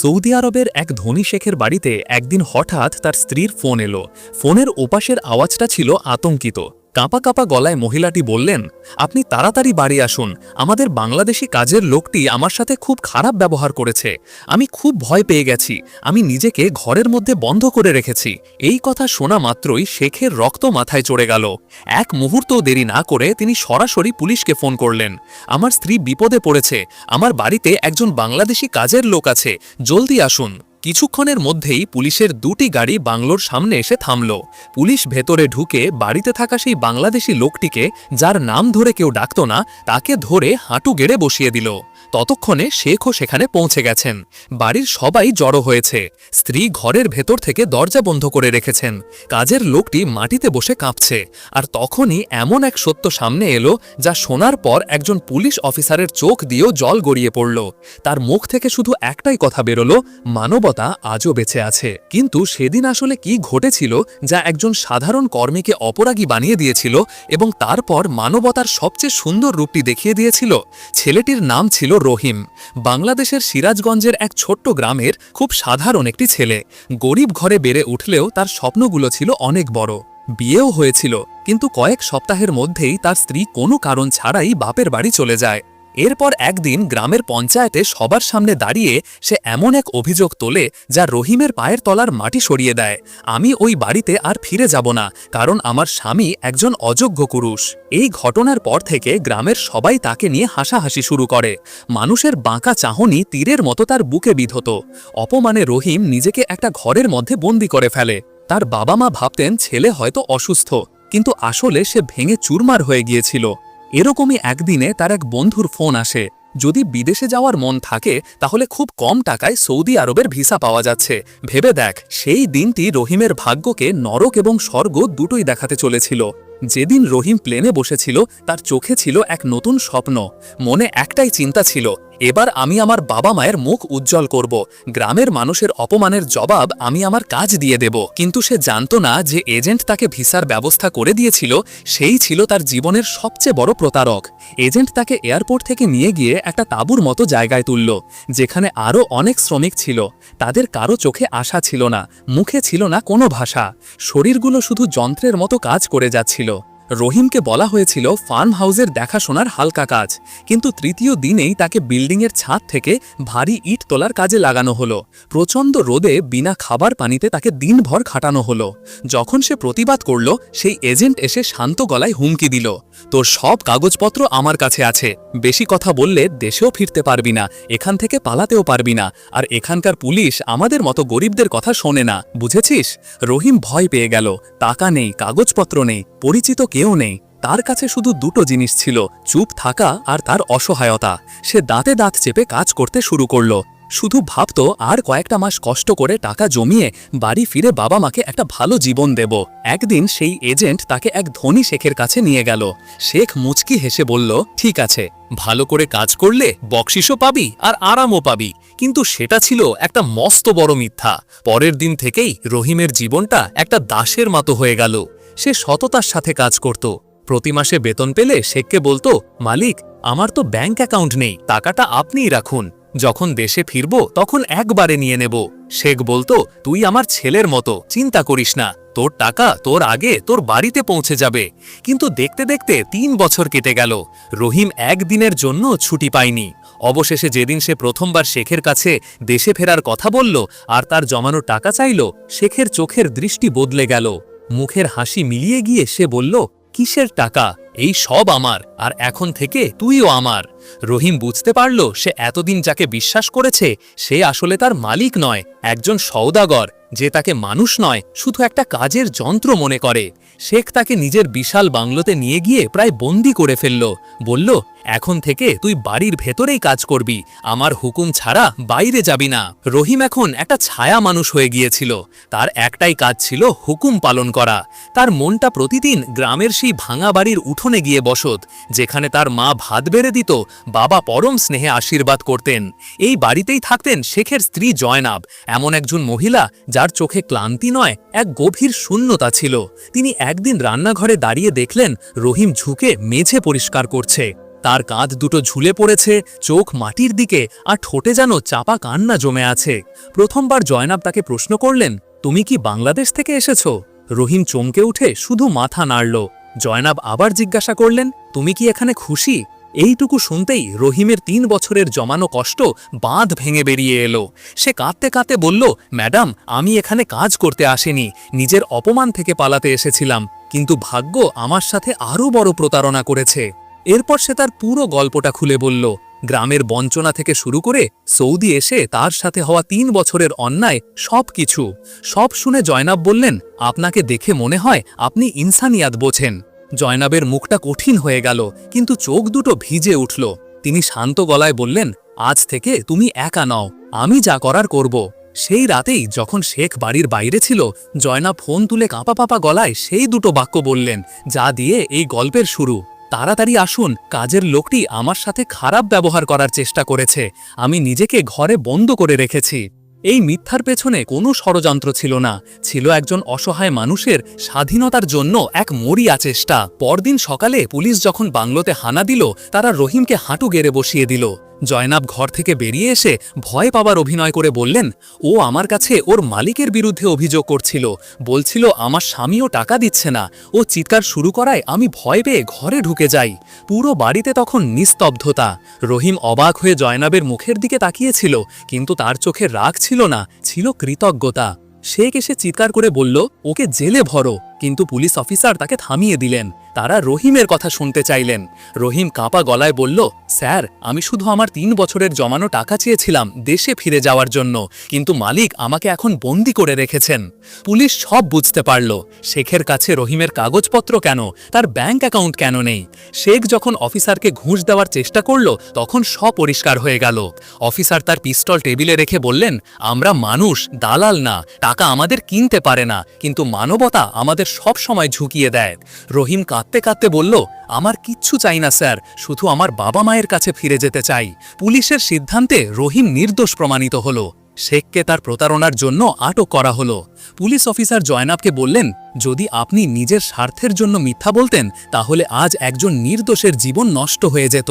Saudi আরবের এক ধনী শেখের বাড়িতে একদিন হঠাৎ তার স্ত্রীর ফোন এলো। ফোনের ওপাশের আওয়াজটা ছিল আতঙ্কিত। কাঁপা কাঁপা গলায় মহিলাটি বললেন, আপনি তাড়াতাড়ি বাড়ি আসুন। আমাদের বাংলাদেশি কাজের লোকটি আমার সাথে খুব খারাপ ব্যবহার করেছে। আমি খুব ভয় পেয়ে গেছি। আমি নিজেকে ঘরের মধ্যে বন্ধ করে রেখেছি। এই কথা শোনা মাত্রই শেখের রক্ত মাথায় চড়ে গেল। এক মুহূর্ত দেরি না করে তিনি সরাসরি পুলিশকে ফোন করলেন। আমার স্ত্রী বিপদে পড়েছে। আমার বাড়িতে একজন বাংলাদেশি কাজের লোক আছে। জলদি আসুন। কিছুক্ষণের মধ্যেই পুলিশের দুটি গাড়ি বাংলোর সামনে এসে থামল। পুলিশ ভেতরে ঢুকে বাড়িতে থাকা সেই বাংলাদেশি লোকটিকে, যার নাম ধরে কেউ ডাকত না, তাকে ধরে হাঁটু গেড়ে বসিয়ে দিল। ততক্ষণে শেখও সেখানে পৌঁছে গেছেন। বাড়ির সবাই জড়ো হয়েছে। স্ত্রী ঘরের ভেতর থেকে দরজা বন্ধ করে রেখেছেন। কাজের লোকটি মাটিতে বসে কাঁপছে। আর তখনই এমন এক সত্য সামনে এলো, যা শোনার পর একজন পুলিশ অফিসারের চোখ দিয়েও জল গড়িয়ে পড়ল। তার মুখ থেকে শুধু একটাই কথা বেরোলো, মানবতা আজও বেঁচে আছে। কিন্তু সেদিন আসলে কি ঘটেছিল, যা একজন সাধারণ কর্মীকে অপরাগী বানিয়ে দিয়েছিল এবং তারপর মানবতার সবচেয়ে সুন্দর রূপটি দেখিয়ে দিয়েছিল? ছেলেটির নাম ছিল রহিম। বাংলাদেশের সিরাজগঞ্জের এক ছোট্ট গ্রামের খুব সাধারণ একটি ছেলে। গরিব ঘরে বেড়ে উঠলেও তার স্বপ্নগুলো ছিল অনেক বড়। বিয়েও হয়েছিল, কিন্তু কয়েক সপ্তাহের মধ্যেই তার স্ত্রী কোনো কারণ ছাড়াই বাপের বাড়ি চলে যায়। এরপর একদিন গ্রামের পঞ্চায়েতে সবার সামনে দাঁড়িয়ে সে এমন এক অভিযোগ তোলে যা রহিমের পায়ের তলার মাটি সরিয়ে দেয়। আমি ওই বাড়িতে আর ফিরে যাব না, কারণ আমার স্বামী একজন অযোগ্য কুরুষ এই ঘটনার পর থেকে গ্রামের সবাই তাকে নিয়ে হাসাহাসি শুরু করে। মানুষের বাঁকা চাহনি তীরের মতো তার বুকে বিধত। অপমানে রহিম নিজেকে একটা ঘরের মধ্যে বন্দি করে ফেলে। তার বাবা মা ভাবতেন ছেলে হয়তো অসুস্থ, কিন্তু আসলে সে ভেঙে চুরমার হয়ে গিয়েছিল। এরকমই একদিনে তার এক বন্ধুর ফোন আসে। যদি বিদেশে যাওয়ার মন থাকে, তাহলে খুব কম টাকায় সৌদি আরবের ভিসা পাওয়া যাচ্ছে। ভেবে দেখ, সেই দিনটি রহিমের ভাগ্যকে নরক এবং স্বর্গ দুটোই দেখাতে চলেছিল। যেদিন রহিম প্লেনে বসেছিল, তার চোখে ছিল এক নতুন স্বপ্ন। মনে একটাই চিন্তা ছিল এবার আমি আমার বাবা মায়ের মুখ উজ্জ্বল করব। গ্রামের মানুষের অপমানের জবাব আমি আমার কাজ দিয়ে দেব। কিন্তু সে জানতো না যে এজেন্ট তাকে ভিসার ব্যবস্থা করে দিয়েছিল, সেই ছিল তার জীবনের সবচেয়ে বড় প্রতারক। এজেন্ট তাকে এয়ারপোর্ট থেকে নিয়ে গিয়ে একটা তাঁবুর মতো জায়গায় তুলল, যেখানে আরও অনেক শ্রমিক ছিল। তাদের কারও চোখে আশা ছিল না, মুখে ছিল না কোনো ভাষা। শরীরগুলো শুধু যন্ত্রের মতো কাজ করে যাচ্ছিল। রহিমকে বলা হয়েছিল ফার্ম হাউসের দেখাশোনার হালকা কাজ, কিন্তু তৃতীয় দিনেই তাকে বিল্ডিংয়ের ছাদ থেকে ভারী ইট তোলার কাজে লাগানো হলো। প্রচণ্ড রোদে বিনা খাবার পানিতে তাকে দিনভর খাটানো হলো। যখন সে প্রতিবাদ করল, সেই এজেন্ট এসে শান্ত গলায় হুমকি দিল, তোর সব কাগজপত্র আমার কাছে আছে। বেশি কথা বললে দেশেও ফিরতে পারবি না, এখান থেকে পালাতেও পারবি না, আর এখানকার পুলিশ আমাদের মতো গরিবদের কথা শোনে না, বুঝেছিস? রহিম ভয় পেয়ে গেল, টাকা নেই, কাগজপত্র নেই, পরিচিত কেউ নেই। তার কাছে শুধু দুটো জিনিস ছিল, চুপ থাকা আর তার অসহায়তা। সে দাঁতে দাঁত চেপে কাজ করতে শুরু করল। শুধু ভাবত আর কয়েকটা মাস কষ্ট করে টাকা জমিয়ে বাড়ি ফিরে বাবা মাকে একটা ভালো জীবন দেব। একদিন সেই এজেন্ট তাকে এক ধনী শেখের কাছে নিয়ে গেল। শেখ মুচকি হেসে বলল, ঠিক আছে, ভালো করে কাজ করলে বকশিসও পাবি আর আরামও পাবি। কিন্তু সেটা ছিল একটা মস্ত বড় মিথ্যা। পরের দিন থেকেই রহিমের জীবনটা একটা দাসের মতো হয়ে গেল। সে সততার সাথে কাজ করত। প্রতি মাসে বেতন পেলে শেখকে বলতো, মালিক, আমার তো ব্যাংক অ্যাকাউন্ট নেই, টাকাটা আপনিই রাখুন। যখন দেশে ফিরব, তখন একবারে নিয়ে নেব। শেখ বলতো, তুই আমার ছেলের মতো, চিন্তা করিস না। তোর টাকা তোর আগে, তোর বাড়িতে পৌঁছে যাবে। কিন্তু দেখতে দেখতে তিন বছর কেটে গেল। রহিম একদিনের জন্য ছুটি পায়নি। অবশেষে যেদিন সে প্রথমবার শেখের কাছে দেশে ফেরার কথা বলল, আর তার জমানো টাকা চাইল, শেখের চোখের দৃষ্টি বদলে গেল। মুখের হাসি মিলিয়ে গিয়ে সে বলল, কিসের টাকা? এই সব আমার। আর এখন থেকে তুইও আমার। রহিম বুঝতে পারল সে এতদিন যাকে বিশ্বাস করেছে, সে আসলে তার মালিক নয়, একজন সওদাগর, যে তাকে মানুষ নয়, শুধু একটা কাজের যন্ত্র মনে করে। শেখ তাকে নিজের বিশাল বাংলোতে নিয়ে গিয়ে প্রায় বন্দি করে ফেলল। বলল, এখন থেকে তুই বাড়ির ভেতরেই কাজ করবি, আমার হুকুম ছাড়া বাইরে যাবি না। রহিম এখন একটা ছায়া মানুষ হয়ে গিয়েছিল। তার একটাই কাজ ছিল হুকুম পালন করা। তার মনটা প্রতিদিন গ্রামের সেই ভাঙা বাড়ির উঠোনে গিয়ে বসত, যেখানে তার মা ভাত বেড়ে দিত বাবা পরম স্নেহে আশীর্বাদ করতেন। এই বাড়িতেই থাকতেন শেখের স্ত্রী জয়নাব। এমন একজন মহিলা যার চোখে ক্লান্তি নয়, এক গভীর শূন্যতা ছিল। তিনি একদিন রান্নাঘরে দাঁড়িয়ে দেখলেন রহিম ঝুঁকে মেঝে পরিষ্কার করছে। তার কাঁধ দুটো ঝুলে পড়েছে, চোখ মাটির দিকে, আর ঠোঁটে যেন চাপা কান্না জমে আছে। প্রথমবার জয়নাব তাকে প্রশ্ন করলেন, তুমি কি বাংলাদেশ থেকে এসেছ? রহিম চমকে উঠে শুধু মাথা নাড়ল। জয়নাব আবার জিজ্ঞাসা করলেন, তুমি কি এখানে খুশি? এইটুকু শুনতেই রহিমের তিন বছরের জমানো কষ্ট বাঁধ ভেঙে বেরিয়ে এলো। সে কাঁদতে কাঁদতে বলল, ম্যাডাম, আমি এখানে কাজ করতে আসিনি। নিজের অপমান থেকে পালাতে এসেছিলাম। কিন্তু ভাগ্য আমার সাথে আরও বড় প্রতারণা করেছে। এরপর সে তার পুরো গল্পটা খুলে বলল, গ্রামের বঞ্চনা থেকে শুরু করে সৌদি এসে তার সাথে হওয়া তিন বছরের অন্যায় সব কিছু। সব শুনে জয়নাব বললেন, আপনাকে দেখে মনে হয় আপনি ইনসানিয়াত বোঝেন। জয়নাবের মুখটা কঠিন হয়ে গেল, কিন্তু চোখ দুটো ভিজে উঠল। তিনি শান্ত গলায় বললেন, আজ থেকে তুমি একা নও, আমি যা করার করব। সেই রাতেই যখন শেখ বাড়ির বাইরে ছিল জয়না ফোন তুলে কাঁপা পাপা গলায় সেই দুটো বাক্য বললেন, যা দিয়ে এই গল্পের শুরু। তাড়াতাড়ি আসুন, কাজের লোকটি আমার সাথে খারাপ ব্যবহার করার চেষ্টা করেছে। আমি নিজেকে ঘরে বন্ধ করে রেখেছি। এই মিথ্যার পেছনে কোনো ষড়যন্ত্র ছিল না। ছিল একজন অসহায় মানুষের স্বাধীনতার জন্য এক মরিয়া চেষ্টা। পরদিন সকালে পুলিশ যখন বাংলোতে হানা দিল, তারা রহিমকে হাঁটু গেড়ে বসিয়ে দিল। জয়নাব ঘর থেকে বেরিয়ে এসে ভয় পাবার অভিনয় করে বললেন, ও আমার কাছে ওর মালিকের বিরুদ্ধে অভিযোগ করছিল। বলছিল, আমার স্বামীও টাকা দিচ্ছে না। ও চিৎকার শুরু করায় আমি ভয় পেয়ে ঘরে ঢুকে যাই। পুরো বাড়িতে তখন নিস্তব্ধতা। রহিম অবাক হয়ে জয়নাবের মুখের দিকে তাকিয়েছিল, কিন্তু তার চোখে রাগ ছিল না, ছিল কৃতজ্ঞতা। শেখ এসে চিৎকার করে বলল, ওকে জেলে ভরো। কিন্তু পুলিশ অফিসার তাকে থামিয়ে দিলেন। তারা রহিমের কথা শুনতে চাইলেন। রহিম কাঁপা গলায় বলল, স্যার, আমি শুধু আমার তিন বছরের জমানো টাকা চেয়েছিলাম দেশে ফিরে যাওয়ার জন্য, কিন্তু মালিক আমাকে এখন বন্দি করে রেখেছেন। পুলিশ সব বুঝতে পারল, শেখের কাছে রহিমের কাগজপত্র কেন, তার ব্যাংক অ্যাকাউন্ট কেন নেই? শেখ যখন অফিসারকে ঘুষ দেওয়ার চেষ্টা করল, তখন সব পরিষ্কার হয়ে গেল। অফিসার তার পিস্তল টেবিলে রেখে বললেন, আমরা মানুষ, দালাল না, টাকা আমাদের কিনতে পারে না, কিন্তু মানবতা আমাদের সব সময় ঝুঁকিয়ে দেয়। রহিম কাঁদতে কাঁদতে বলল, আমার কিচ্ছু চাই না, স্যার। শুধু আমার বাবা মায়ের কাছে ফিরে যেতে চাই। পুলিশের সিদ্ধান্তে রহিম নির্দোষ প্রমাণিত হল। শেখকে তার প্রতারণার জন্য আটক করা হলো। পুলিশ অফিসার জয়নাবকে বললেন, যদি আপনি নিজের স্বার্থের জন্য মিথ্যা বলতেন, তাহলে আজ একজন নির্দোষের জীবন নষ্ট হয়ে যেত।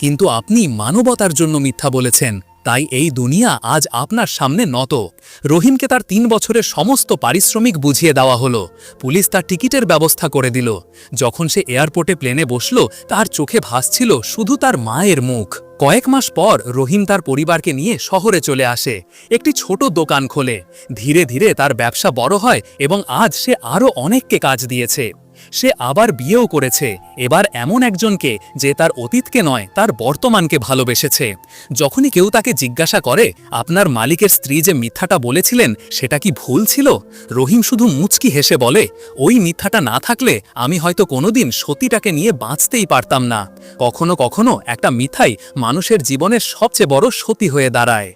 কিন্তু আপনি মানবতার জন্য মিথ্যা বলেছেন। তাই এই দুনিয়া আজ আপনার সামনে নত। রহিমকে তার তিন বছরের সমস্ত পারিশ্রমিক বুঝিয়ে দেওয়া হলো। পুলিশ তার টিকিটের ব্যবস্থা করে দিল। যখন সে এয়ারপোর্টে প্লেনে বসল, তার চোখে ভাসছিল শুধু তার মায়ের মুখ। কয়েক মাস পর রহিম তার পরিবারকে নিয়ে শহরে চলে আসে। একটি ছোট দোকান খোলে। ধীরে ধীরে তার ব্যবসা বড় হয় এবং আজ সে আরও অনেককে কাজ দিয়েছে। সে আবার বিয়েও করেছে। এবার এমন একজনকে যে তার অতীতকে নয়, তার বর্তমানকে ভালোবেসেছে। যখনই কেউ তাকে জিজ্ঞাসা করে, আপনার মালিকের স্ত্রী যে মিথ্যাটা বলেছিলেন, সেটা কি ভুল ছিল? রহিম শুধু মুচকি হেসে বলে, ওই মিথ্যাটা না থাকলে আমি হয়তো কোনোদিন সতীটাকে নিয়ে বাঁচতেই পারতাম না। কখনো কখনো একটা মিথাই মানুষের জীবনের সবচেয়ে বড় সতী হয়ে দাঁড়ায়।